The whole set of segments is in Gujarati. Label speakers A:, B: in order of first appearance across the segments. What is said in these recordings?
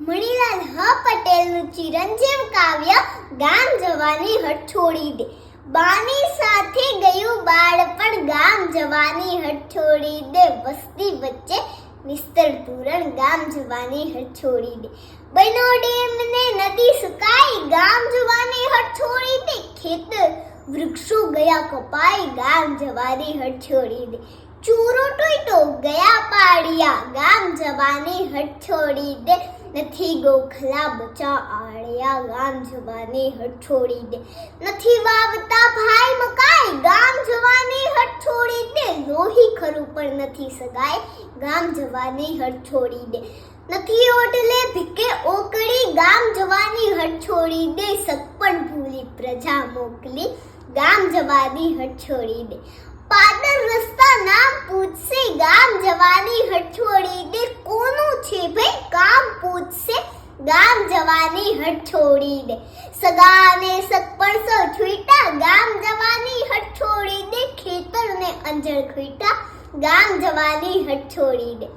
A: મણિલાલ હ. પટેલનું ચિરંજીવ કાવ્ય ગામ જવાની હટ છોડી દે. બાની સાથે ગયું બાળપણ ગામ જવાની હટ છોડી દે. વસ્તી વચ્ચે નિસ્તર પૂરણ ગામ જવાની હટ છોડી દે. બનો ડેમ ને નદી સુકાઈ ગામ જવાની હટ છોડી દે. ખેતર વૃક્ષો ગયા કપાઈ ગામ જવાની હટ છોડી દે. ચૂરો ટોયટો ગયા પાડિયા ગામ જવાની હઠ છોડી દે નથી ગોખલા બચા આળિયા ગામ જવાની હઠ છોડી દે નથી વાવતા ભાઈ મકાઈ ગામ જવાની હઠ છોડી દે લોહી ખરું પણ નથી સગાય ગામ જવાની હઠ છોડી દે નથી ઓટલે ભીકે ઓકળી ગામ જવાની હઠ છોડી દે સગપણ ભૂલી પ્રજા મોકલી ગામ જવાની હઠ છોડી દે પાદર રસ્તા નામ પૂછશે ગામ જવાની ગામ જવાની હટ છોડી દે સગાને સગપણ સૌ છૂટા, ગામ જવાની હટ છોડી દે ખેતર ને અંજળ ખૂટા, ગામ જવાની હટ છોડી દે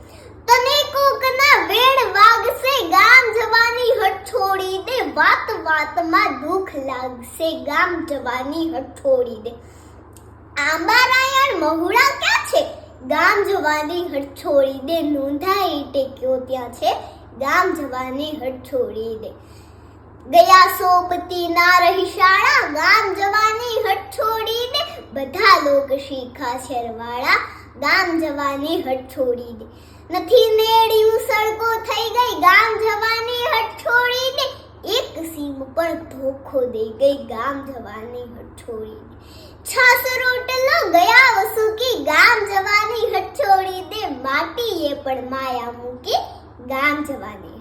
A: તને કોકના વેડ વાગશે, ગામ જવાની હટ છોડી દે વાત વાતમાં દુઃખ લાગશે, ગામ જવાની હટ છોડી દે આંબારાયણ મહુડા ક્યાં છે? ગામ જવાની હટ છોડી દે નોંધાઈ ટેક્યો ત્યાં છે. ગામ જવાની હટ છોડી દે ગયા સોબતી ના રહી શાળા, ગામ જવાની હટ છોડી દે બધા લોક શીખા શેરવાળા. ગામ જવાની હટ છોડી દે નથી નેડિયું સડકો થઈ ગઈ, ગામ જવાની હટ છોડી દે એક સીમ પણ ધોખો દઈ ગઈ, ગામ જવાની હટ છોડી દે છાસ રોટલો ગયા વસુકી, ગામ જવાની હટ છોડી દે માટીએ પણ માયા મૂકી ગામ જવાની.